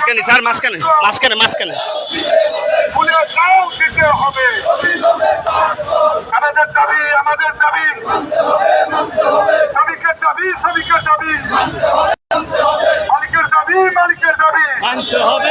Sir মাঝখানে মাঝখানে মাঝখানে। হবে। আমাদের দাবি আমাদের দাবি। শ্রমিকের দাবি শ্রমিকের দাবি। মালিকের দাবি মালিকের দাবি। মানতে হবে।